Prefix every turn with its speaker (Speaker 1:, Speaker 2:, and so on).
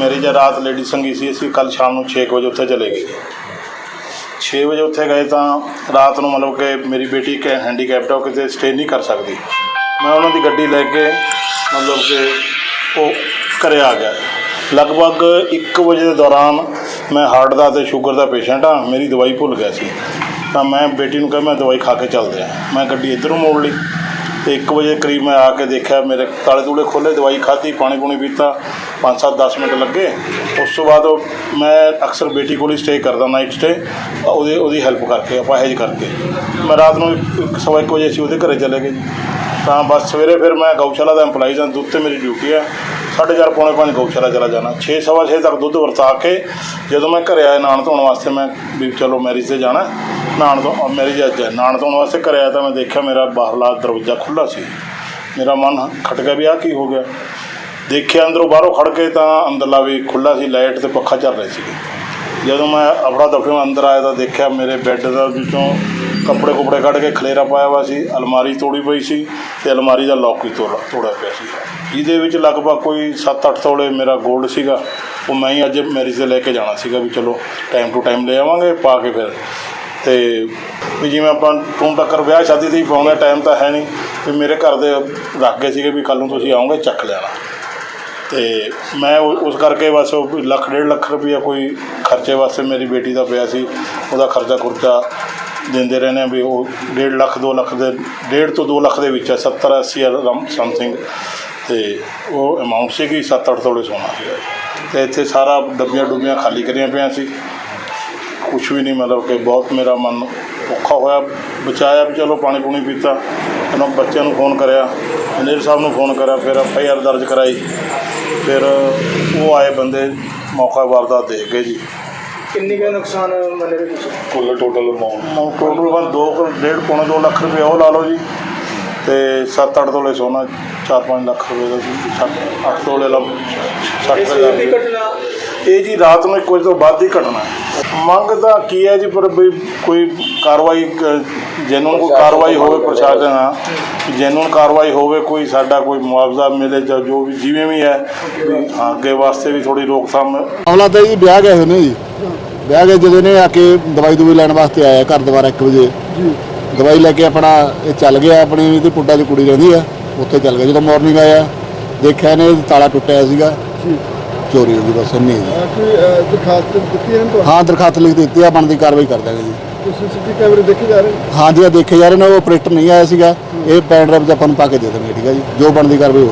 Speaker 1: Marriage ਹੈ ਰਾਤ lady ਸੰਗੀ ਸੀ, ਅਸੀਂ ਕੱਲ ਸ਼ਾਮ ਨੂੰ 6 ਵਜੇ ਉੱਥੇ ਚਲੇ ਗਏ। 6 ਵਜੇ ਉੱਥੇ ਗਏ ਤਾਂ ਰਾਤ ਨੂੰ ਮਤਲਬ ਕਿ ਮੇਰੀ ਬੇਟੀ ਕਿ ਹੈਂਡੀਕੈਪਟ ਆ, ਉਹ ਕਿਤੇ ਸਟੇ ਨਹੀਂ ਕਰ ਸਕਦੀ। ਮੈਂ ਉਹਨਾਂ ਦੀ ਗੱਡੀ ਲੈ ਕੇ ਮਤਲਬ ਕਿ ਉਹ ਘਰੇ ਆ ਗਿਆ। ਲਗਭਗ 1 ਵਜੇ ਦੇ ਦੌਰਾਨ ਮੈਂ ਹਾਰਟ ਦਾ ਤੇ ਸ਼ੂਗਰ ਦਾ ਪੇਸ਼ੈਂਟ ਆ, ਮੇਰੀ ਦਵਾਈ ਭੁੱਲ ਗਿਆ ਸੀ। ਤਾਂ ਮੈਂ ਬੇਟੀ ਨੂੰ ਕਿਹਾ, ਮੈਂ ਦਵਾਈ ਖਾ ਕੇ ਚੱਲਦੇ ਆ। ਮੈਂ ਗੱਡੀ ਇੱਧਰੋਂ ਮੋੜ ਲਈ। ਤੇ 1 ਵਜੇ ਕਰੀਬ ਮੈਂ ਆ ਕੇ ਦੇਖਿਆ, ਮੇਰੇ ਤਾਲੇ ਤੂਲੇ ਖੋਲੇ ਦਵਾਈ ਖਾਧੀ, ਪਾਣੀ ਪੂਣੀ ਪੀਤਾ 5-7 10 ਮਿੰਟ ਲੱਗੇ। ਉਸ ਤੋਂ ਬਾਅਦ ਮੈਂ ਅਕਸਰ ਬੇਟੀ ਕੋਲ ਹੀ ਸਟੇ ਕਰਦਾ ਨਾਈਟ ਸਟੇ ਉਹਦੀ ਉਹਦੀ ਹੈਲਪ ਕਰਕੇ, ਆਪਾਂ ਹੈਜ ਕਰਕੇ। ਮੈਂ ਰਾਤ ਨੂੰ 1:00 ਵਜੇ ਅਸੀਂ ਉਹਦੇ ਘਰੇ ਚਲੇ ਗਏ ਤਾਂ ਬਸ ਸਵੇਰੇ ਫਿਰ ਮੈਂ ਗਊਸ਼ਾਲਾ ਦਾ EMPLOYEE ਹਾਂ, ਦੁੱਧ ਤੇ ਮੇਰੀ ਡਿਊਟੀ ਆ 4:30 ਪੌਣੇ 5 ਗਊਸ਼ਾਲਾ ਚਲਾ ਜਾਣਾ। 6 ਸਵਾ 6 ਤੱਕ ਦੁੱਧ ਵਰਤਾ ਕੇ ਜਦੋਂ ਮੈਂ ਘਰੇ ਆਇਆ ਨਾਨ ਧੋਣ ਵਾਸਤੇ, ਮੈਂ ਵੀ ਚਲੋ ਮੈਰਿਜ ਤੇ ਜਾਣਾ। ਨਾਨ ਤੋਂ ਮੈਰਿਜ ਅੱਜ ਹੈ। ਨਾਨ ਧੋਣ ਵਾਸਤੇ ਘਰੇ ਆਇਆ ਤਾਂ ਮੈਂ ਦੇਖਿਆ ਮੇਰਾ ਬਾਹਰਲਾ ਦਰਵਾਜ਼ਾ ਖੁੱਲਾ ਸੀ। ਮੇਰਾ ਮਨ ਖਟ ਗਿਆ ਵੀ ਆ ਕੀ ਹੋ ਗਿਆ। ਦੇਖਿਆ ਅੰਦਰੋਂ ਬਾਹਰੋਂ ਖੜ ਕੇ ਤਾਂ ਅੰਦਰਲਾ ਵੀ ਖੁੱਲਾ ਸੀ, ਲਾਈਟ ਤੇ ਪੱਖਾ ਚੱਲ ਰਿਹਾ ਸੀ ਜਦੋਂ ਮੈਂ ਅਫੜਾ ਦਫੜੇ ਅੰਦਰ ਆਇਆ ਤਾਂ ਦੇਖਿਆ ਮੇਰੇ ਬੈੱਡ ਦਾ ਵਿੱਚੋਂ ਕੱਪੜੇ ਕੁਪੜੇ ਕੱਢ ਕੇ ਖਲੇਰਾ ਪਾਇਆ ਹੋਇਆ ਸੀ, ਅਲਮਾਰੀ ਤੋੜੀ ਪਈ ਸੀ ਤੇ ਅਲਮਾਰੀ ਦਾ ਲੋਕ ਹੀ ਤੋੜਾ, ਤੋੜਿਆ ਪਿਆ ਸੀ। ਜਿਹਦੇ ਵਿੱਚ ਲਗਭਗ ਕੋਈ 7-8 ਤੋਲੇ ਮੇਰਾ ਗੋਲਡ ਸੀਗਾ, ਉਹ ਮੈਂ ਹੀ ਅੱਜ ਮੈਰਿਜ ਤੇ ਲੈ ਕੇ ਜਾਣਾ ਸੀਗਾ ਵੀ ਚਲੋ ਟਾਈਮ ਟੂ ਟਾਈਮ ਲੈ ਆਵਾਂਗੇ, ਪਾ ਕੇ ਫਿਰ। ਤੇ ਵੀ ਜਿਵੇਂ ਆਪਾਂ ਟੂਮ ਟੱਕਰ ਵਿਆਹ ਸ਼ਾਦੀ ਤੇ ਹੀ ਪਾਉਂਦੇ ਟਾਈਮ ਤਾਂ ਹੈ ਨਹੀਂ। ਵੀ ਮੇਰੇ ਘਰ ਦੇ ਰੱਖ ਗਏ ਸੀਗੇ ਵੀ ਕੱਲ ਨੂੰ ਤੁਸੀਂ ਆਓਗੇ, ਚੱਕ ਲੈਣਾ ਤੇ ਮੈਂ ਉਹ- ਉਸ ਕਰਕੇ ਬਸ ਲੱਖ, ਡੇਢ ਲੱਖ ਰੁਪਈਆ ਕੋਈ ਖਰਚੇ ਵਾਸਤੇ ਮੇਰੀ ਬੇਟੀ ਦਾ ਪਿਆ ਸੀ, ਉਹਦਾ ਖਰਚਾ ਖੁਰਚਾ ਦਿੰਦੇ ਰਹਿੰਦੇ ਆ ਵੀ ਉਹ ਡੇਢ ਲੱਖ 2 ਲੱਖ ਦੇ, ਡੇਢ ਤੋਂ 2 ਲੱਖ ਦੇ ਵਿੱਚ ਹੈ 70 80 ਰਮ ਸਮਥਿੰਗ ਤੇ ਉਹ ਅਮਾਉਂਟ ਸੀਗੀ 7-8 ਤੋਲੇ ਸੋਨਾ ਸੀਗਾ। ਤੇ ਇੱਥੇ ਸਾਰਾ ਡੱਬੀਆਂ ਡੁੱਬੀਆਂ ਖਾਲੀ ਕਰੀਆਂ ਪਿਆ ਸੀ। ਕੁਛ ਵੀ ਨਹੀਂ, ਮਤਲਬ ਕਿ ਬਹੁਤ ਮੇਰਾ ਮਨ ਔਖਾ ਹੋਇਆ। ਬਚਾਇਆ ਵੀ ਚਲੋ, ਪਾਣੀ ਪੂਣੀ ਪੀਤਾ। ਇਹਨਾਂ ਬੱਚਿਆਂ ਨੂੰ ਫੋਨ ਕਰਿਆ। ਇੰਜੀਨੀਅਰ ਸਾਹਿਬ ਨੂੰ ਫੋਨ ਕਰਿਆ। ਫਿਰ ਐਫ ਆਈ ਆਰ ਦਰਜ ਕਰਾਈ। ਫਿਰ ਉਹ ਆਏ ਬੰਦੇ, ਮੌਕਾ ਵਾਰਦਾਤ ਦੇਖ ਗਏ ਜੀ।
Speaker 2: ਕਿੰਨੀ ਕੁ ਨੁਕਸਾਨ ਮੰਨ ਰਹੇ ਤੁਸੀਂ?
Speaker 1: ਕੁੱਲ ਟੋਟਲ ਅਮਾਉਂਟ ਟੋਟਲ ਬਸ ਦੋ ਕੁ- ਡੇਢ ਪੌਣੇ 2 ਲੱਖ ਰੁਪਏ ਉਹ ਲਾ ਲਓ ਜੀ। ਤੇ 7-8 ਤੋਲੇ ਸੋਨਾ 4-5 ਲੱਖ ਰੁਪਏ ਦਾ ਸੀ। 8 ਤੋਲੇ ਲਾ
Speaker 2: ਇਹ ਸਵੇਰ ਦੀ ਘਟਨਾ?
Speaker 1: ਇਹ ਜੀ ਰਾਤ ਨੂੰ 1 ਵਜੇ ਤੋਂ ਬਾਅਦ ਦੀ ਘਟਨਾ ਹੈ। ਮੰਗ ਤਾਂ ਕੀ ਹੈ ਜੀ ਪਰ ਵੀ ਕੋਈ ਕਾਰਵਾਈ ਜੈਨੂਨ ਕੋਈ ਕਾਰਵਾਈ ਹੋਵੇ ਪ੍ਰਸ਼ਾਸਨ ਆ ਜੈਨੂਨ ਕਾਰਵਾਈ ਹੋਵੇ ਕੋਈ ਸਾਡਾ ਕੋਈ ਮੁਆਵਜ਼ਾ ਮਿਲੇ ਜਾਂ ਜੋ ਵੀ ਜਿਵੇਂ ਵੀ ਹੈ ਹਾਂ, ਅੱਗੇ ਵਾਸਤੇ ਵੀ ਥੋੜੀ ਰੋਕਥਾਮ
Speaker 3: ਮਾਮਲਾ ਤਾਂ ਜੀ ਵਿਆਹ ਗਏ ਹੋਏ ਨੇ ਜੀ। ਵਿਆਹ ਗਏ ਜਦੋਂ ਨੇ ਆ ਕੇ ਦਵਾਈ ਦੂਈ ਲੈਣ ਵਾਸਤੇ ਆਇਆ ਘਰ ਦੁਬਾਰਾ 1 ਵਜੇ। ਜੀ। ਦਵਾਈ ਲੈ ਕੇ ਆਪਣਾ ਇਹ ਚੱਲ ਗਿਆ ਆਪਣੀ ਇਹਦੀ ਪੁੱਟਾ 'ਚ ਕੁੜੀ ਰਹਿੰਦੀ ਆ ਉੱਥੇ ਚੱਲ ਗਿਆ। ਜਦੋਂ ਮਾਰਨਿੰਗ ਆਇਆ ਦੇਖਿਆ ਨੇ ਤਾਲਾ ਟੁੱਟਿਆ ਸੀਗਾ।
Speaker 4: ਜੀ।
Speaker 3: ਚੋਰੀ ਹੋ ਗਈ ਬਸ ਇੰਨੀ ਜੀ।
Speaker 4: ਅਹ ਕੋਈ ਅਹ, ਦਰਖਾਸਤ ਦਿੱਤੀ ਹੈ ਤੁਹਾਨੂੰ?
Speaker 3: ਹਾਂ ਦਰਖਾਸਤ ਲਿਖ ਦਿੱਤੀ ਆ ਬਣਦੀ ਕਾਰਵਾਈ ਕਰ ਦਾਂਗੇ ਜੀ।
Speaker 4: ਕੋਈ ਸੀਸੀਟੀਵੀ ਕੈਮਰੇ ਦੇਖੇ ਜਾ ਰਹੇ?
Speaker 3: ਹਾਂ ਜੀ ਆ ਦੇਖੇ ਜਾ ਰਹੇ ਨੇ ਉਹ ਆਪਰੇਟਰ ਨਹੀਂ ਆਇਆ ਸੀਗਾ। ਇਹ ਪੈਨ ਡਰਾਈਵ 'ਚ ਆਪਾਂ ਨੂੰ ਪਾ ਕੇ ਦੇ ਦੇਣਗੇ ਠੀਕ ਹੈ ਜੀ। ਜੋ ਬਣਦੀ ਕਾਰਵਾਈ ਹੋਊ